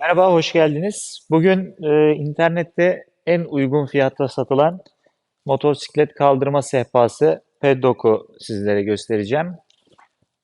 Merhaba, hoş geldiniz. Bugün e, internette en uygun fiyatta satılan motosiklet kaldırma sehpası Pedoc'u sizlere göstereceğim.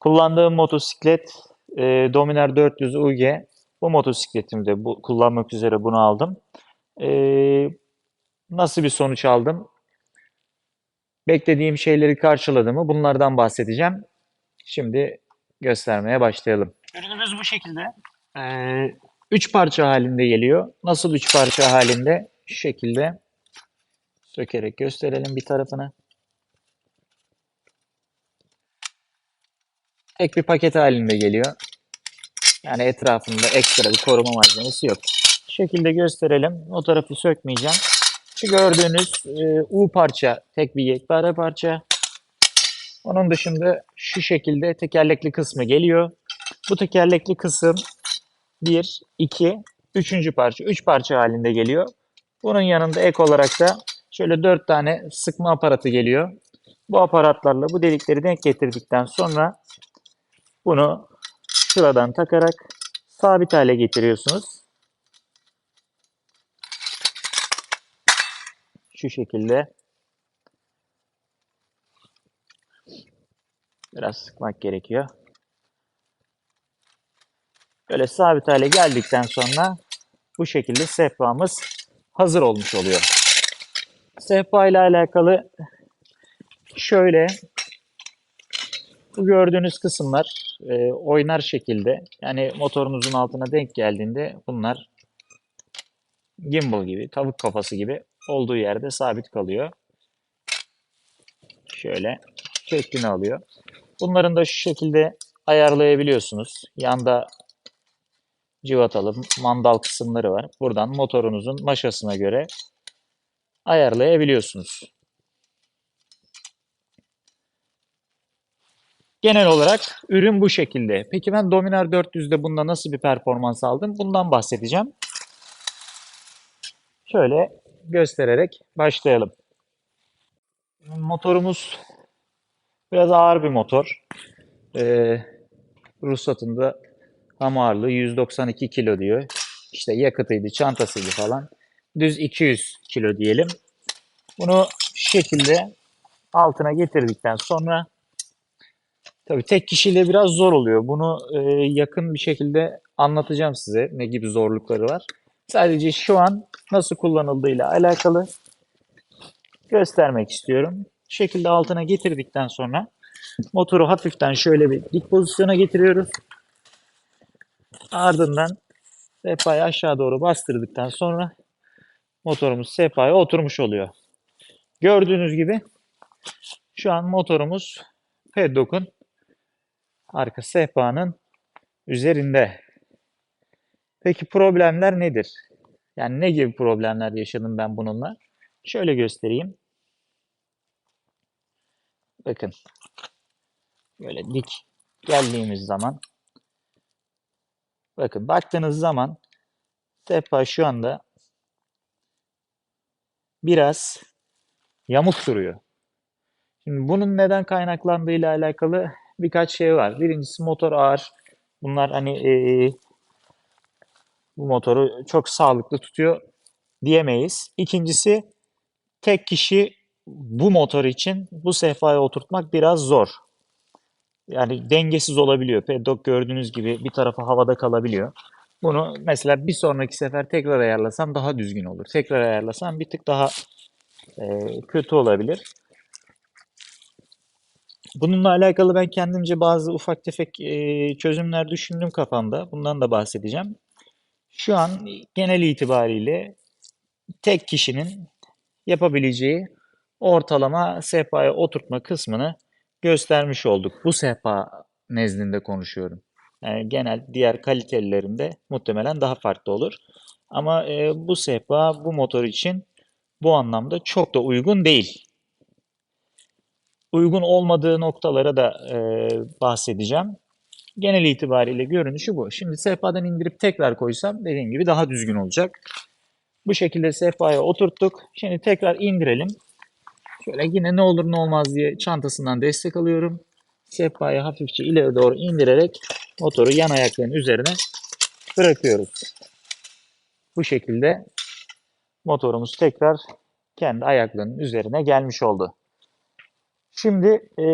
Kullandığım motosiklet e, Dominar 400 UG. Bu motosikletimde bu, kullanmak üzere bunu aldım. E, nasıl bir sonuç aldım? Beklediğim şeyleri karşıladı mı? Bunlardan bahsedeceğim. Şimdi göstermeye başlayalım. Ürünümüz bu şekilde. Ee, üç parça halinde geliyor. Nasıl üç parça halinde? Şu şekilde sökerek gösterelim bir tarafını. Tek bir paket halinde geliyor. Yani etrafında ekstra bir koruma malzemesi yok. Şu şekilde gösterelim. O tarafı sökmeyeceğim. Şu gördüğünüz e, U parça, tek bir yekpare parça. Onun dışında şu şekilde tekerlekli kısmı geliyor. Bu tekerlekli kısım 1, 2, 3. parça. 3 parça halinde geliyor. Bunun yanında ek olarak da şöyle 4 tane sıkma aparatı geliyor. Bu aparatlarla bu delikleri denk getirdikten sonra bunu şuradan takarak sabit hale getiriyorsunuz. Şu şekilde. Biraz sıkmak gerekiyor. Böyle sabit hale geldikten sonra bu şekilde sehpamız hazır olmuş oluyor. Sehpa ile alakalı şöyle bu gördüğünüz kısımlar e, oynar şekilde yani motorunuzun altına denk geldiğinde bunlar gimbal gibi, tavuk kafası gibi olduğu yerde sabit kalıyor. Şöyle şeklini alıyor. Bunların da şu şekilde ayarlayabiliyorsunuz. Yanda civatalı mandal kısımları var. Buradan motorunuzun maşasına göre ayarlayabiliyorsunuz. Genel olarak ürün bu şekilde. Peki ben Dominar 400'de bunda nasıl bir performans aldım? Bundan bahsedeceğim. Şöyle göstererek başlayalım. Motorumuz biraz ağır bir motor. Ee, ruhsatında ham ağırlığı 192 kilo diyor. İşte yakıtıydı, çantasıydı falan. Düz 200 kilo diyelim. Bunu şu şekilde altına getirdikten sonra tabii tek kişiyle biraz zor oluyor. Bunu e, yakın bir şekilde anlatacağım size ne gibi zorlukları var. Sadece şu an nasıl kullanıldığıyla alakalı göstermek istiyorum. Şu şekilde altına getirdikten sonra motoru hafiften şöyle bir dik pozisyona getiriyoruz. Ardından sehpayı aşağı doğru bastırdıktan sonra motorumuz sehpaya oturmuş oluyor. Gördüğünüz gibi şu an motorumuz pedokun arka sehpanın üzerinde. Peki problemler nedir? Yani ne gibi problemler yaşadım ben bununla? Şöyle göstereyim. Bakın. Böyle dik geldiğimiz zaman bakın baktığınız zaman sehpa şu anda biraz yamuk duruyor. Şimdi bunun neden kaynaklandığıyla alakalı birkaç şey var. Birincisi motor ağır. Bunlar hani ee, bu motoru çok sağlıklı tutuyor diyemeyiz. İkincisi tek kişi bu motor için bu sehpaya oturtmak biraz zor. Yani dengesiz olabiliyor. Pedok gördüğünüz gibi bir tarafı havada kalabiliyor. Bunu mesela bir sonraki sefer tekrar ayarlasam daha düzgün olur. Tekrar ayarlasam bir tık daha e, kötü olabilir. Bununla alakalı ben kendimce bazı ufak tefek e, çözümler düşündüm kafamda. Bundan da bahsedeceğim. Şu an genel itibariyle tek kişinin yapabileceği ortalama sehpaya oturtma kısmını göstermiş olduk. Bu sehpa nezdinde konuşuyorum. Yani genel diğer kalitelilerinde muhtemelen daha farklı olur. Ama e, bu sehpa bu motor için bu anlamda çok da uygun değil. Uygun olmadığı noktalara da e, bahsedeceğim. Genel itibariyle görünüşü bu. Şimdi sehpadan indirip tekrar koysam dediğim gibi daha düzgün olacak. Bu şekilde sehpaya oturttuk. Şimdi tekrar indirelim. Şöyle yine ne olur ne olmaz diye çantasından destek alıyorum. Sehpayı hafifçe ileri doğru indirerek motoru yan ayakların üzerine bırakıyoruz. Bu şekilde motorumuz tekrar kendi ayaklarının üzerine gelmiş oldu. Şimdi e,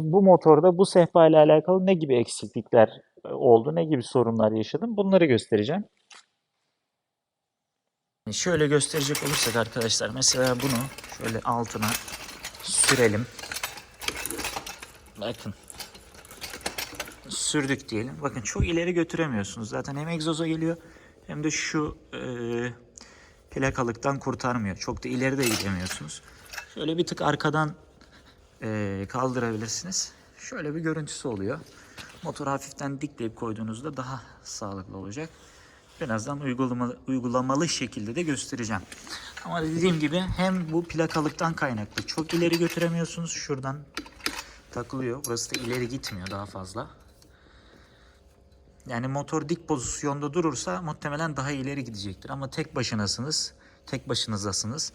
bu motorda bu sehpa ile alakalı ne gibi eksiklikler e, oldu, ne gibi sorunlar yaşadım bunları göstereceğim. Şöyle gösterecek olursak arkadaşlar mesela bunu şöyle altına sürelim. Bakın. Sürdük diyelim. Bakın çok ileri götüremiyorsunuz. Zaten hem egzoza geliyor hem de şu e, plakalıktan kurtarmıyor. Çok da ileri de gidemiyorsunuz. Şöyle bir tık arkadan e, kaldırabilirsiniz. Şöyle bir görüntüsü oluyor. Motoru hafiften dikleyip koyduğunuzda daha sağlıklı olacak. Birazdan uygulamalı, uygulamalı şekilde de göstereceğim. Ama dediğim gibi hem bu plakalıktan kaynaklı çok ileri götüremiyorsunuz. Şuradan takılıyor. Burası da ileri gitmiyor daha fazla. Yani motor dik pozisyonda durursa muhtemelen daha ileri gidecektir. Ama tek başınasınız, tek başınızasınız.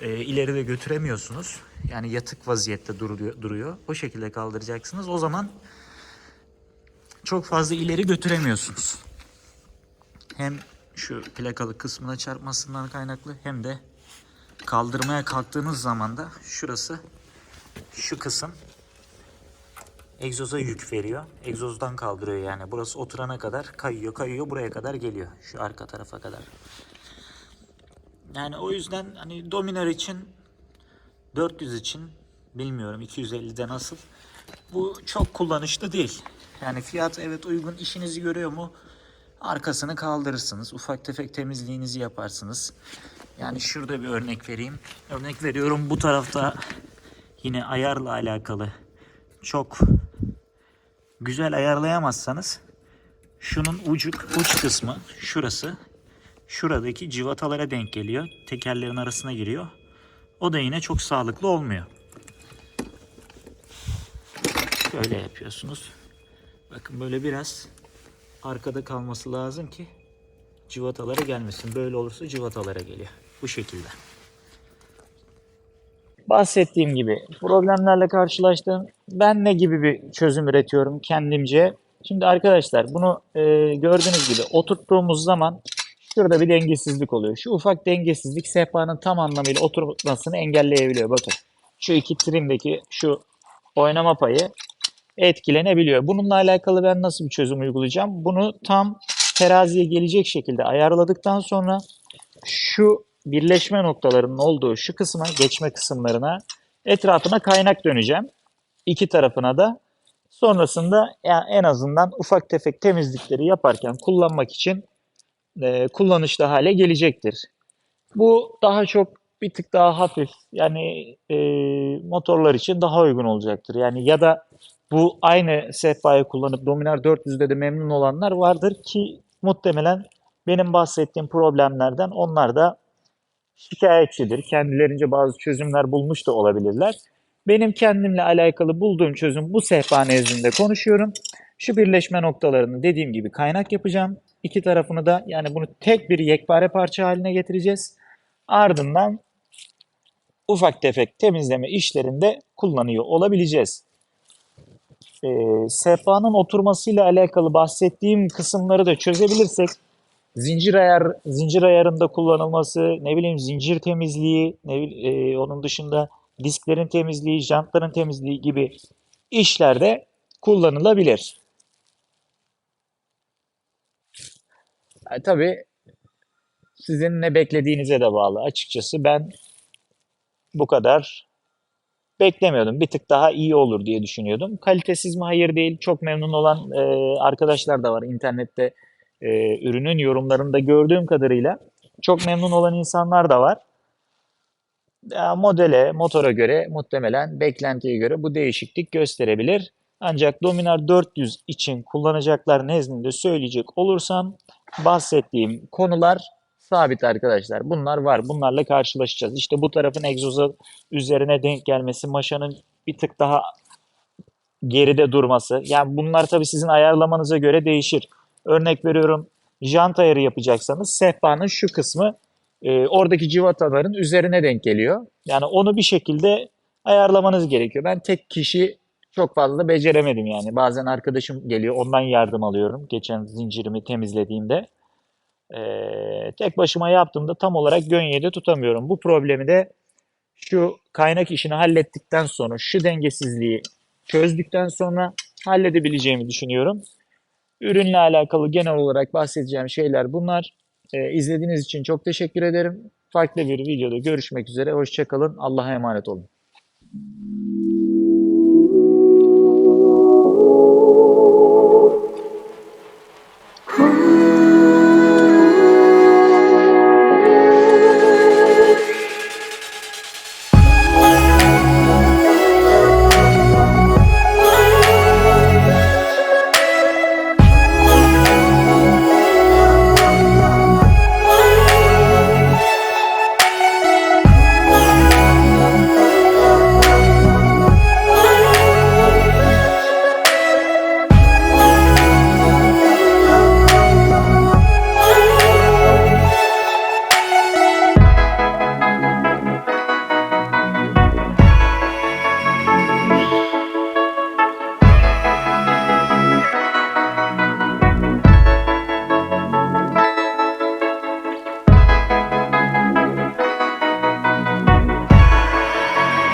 E, ileri de götüremiyorsunuz. Yani yatık vaziyette duruyor, duruyor. O şekilde kaldıracaksınız. O zaman çok fazla ileri götüremiyorsunuz. Hem şu plakalı kısmına çarpmasından kaynaklı hem de kaldırmaya kalktığınız zaman da şurası şu kısım egzoza yük veriyor. Egzozdan kaldırıyor yani. Burası oturana kadar kayıyor kayıyor buraya kadar geliyor. Şu arka tarafa kadar. Yani o yüzden hani Dominar için 400 için bilmiyorum 250'de nasıl. Bu çok kullanışlı değil. Yani fiyat evet uygun işinizi görüyor mu? Arkasını kaldırırsınız. Ufak tefek temizliğinizi yaparsınız. Yani şurada bir örnek vereyim. Örnek veriyorum bu tarafta yine ayarla alakalı çok güzel ayarlayamazsanız şunun ucuk uç kısmı şurası şuradaki civatalara denk geliyor. Tekerlerin arasına giriyor. O da yine çok sağlıklı olmuyor. Şöyle yapıyorsunuz. Bakın böyle biraz arkada kalması lazım ki civatalara gelmesin. Böyle olursa civatalara geliyor. Bu şekilde. Bahsettiğim gibi problemlerle karşılaştım. Ben ne gibi bir çözüm üretiyorum kendimce? Şimdi arkadaşlar bunu e, gördüğünüz gibi oturttuğumuz zaman şurada bir dengesizlik oluyor. Şu ufak dengesizlik sehpanın tam anlamıyla oturmasını engelleyebiliyor. Bakın şu iki trimdeki şu oynama payı etkilenebiliyor. Bununla alakalı ben nasıl bir çözüm uygulayacağım? Bunu tam teraziye gelecek şekilde ayarladıktan sonra şu birleşme noktalarının olduğu şu kısma, geçme kısımlarına etrafına kaynak döneceğim. İki tarafına da. Sonrasında en azından ufak tefek temizlikleri yaparken kullanmak için e, kullanışlı hale gelecektir. Bu daha çok bir tık daha hafif yani e, motorlar için daha uygun olacaktır. Yani ya da bu aynı sehpayı kullanıp Dominar 400'de de memnun olanlar vardır ki muhtemelen benim bahsettiğim problemlerden onlar da şikayetçidir. Kendilerince bazı çözümler bulmuş da olabilirler. Benim kendimle alakalı bulduğum çözüm bu sehpa nezdinde konuşuyorum. Şu birleşme noktalarını dediğim gibi kaynak yapacağım. İki tarafını da yani bunu tek bir yekpare parça haline getireceğiz. Ardından ufak tefek temizleme işlerinde kullanıyor olabileceğiz. Ee, sehpanın oturmasıyla alakalı bahsettiğim kısımları da çözebilirsek zincir ayar zincir ayarında kullanılması, ne bileyim zincir temizliği, ne e, onun dışında disklerin temizliği, jantların temizliği gibi işlerde kullanılabilir. E, tabii sizin ne beklediğinize de bağlı. Açıkçası ben bu kadar beklemiyordum. Bir tık daha iyi olur diye düşünüyordum. Kalitesiz mi? Hayır değil. Çok memnun olan e, arkadaşlar da var internette e, ürünün yorumlarında gördüğüm kadarıyla. Çok memnun olan insanlar da var. Ya, modele, motora göre muhtemelen beklentiye göre bu değişiklik gösterebilir. Ancak Dominar 400 için kullanacaklar nezdinde söyleyecek olursam bahsettiğim konular sabit arkadaşlar. Bunlar var. Bunlarla karşılaşacağız. İşte bu tarafın egzoza üzerine denk gelmesi, maşanın bir tık daha geride durması. Yani bunlar tabii sizin ayarlamanıza göre değişir. Örnek veriyorum jant ayarı yapacaksanız sehpanın şu kısmı e, oradaki civataların üzerine denk geliyor. Yani onu bir şekilde ayarlamanız gerekiyor. Ben tek kişi çok fazla beceremedim yani. Bazen arkadaşım geliyor ondan yardım alıyorum. Geçen zincirimi temizlediğimde. E, tek başıma yaptığımda tam olarak gönyede tutamıyorum. Bu problemi de şu kaynak işini hallettikten sonra şu dengesizliği çözdükten sonra halledebileceğimi düşünüyorum. Ürünle alakalı genel olarak bahsedeceğim şeyler bunlar. Ee, izlediğiniz için çok teşekkür ederim. Farklı bir videoda görüşmek üzere. Hoşçakalın. Allah'a emanet olun.